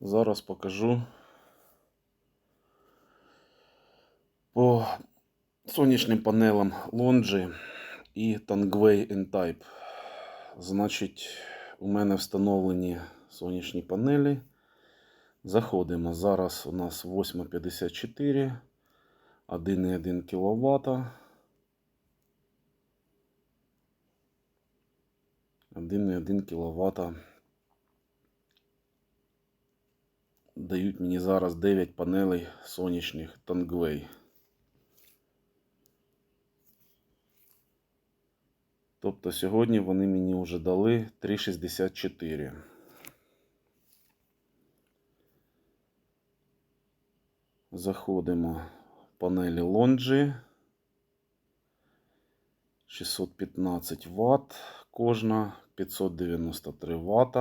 Зараз покажу по сонячним панелам Longi і Tangway N-Type. Значить, у мене встановлені сонячні панелі. Заходимо. Зараз у нас 8.54, 1,1 кВт. 1,1 кВт. Дають мені зараз 9 панелей сонячних Tangway. Тобто сьогодні вони мені вже дали 3,64. Заходимо в панелі Longi. 615 Вт кожна, 593 Вт.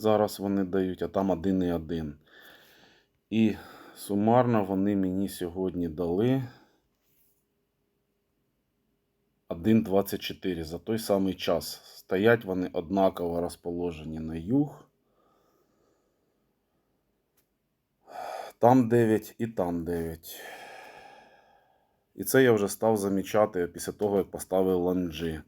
Зараз вони дають, а там 1,1. І сумарно вони мені сьогодні дали 1,24 за той самий час. Стоять вони однаково розположені на юг. Там 9 і там 9. І це я вже став замічати після того, як поставив ланджі.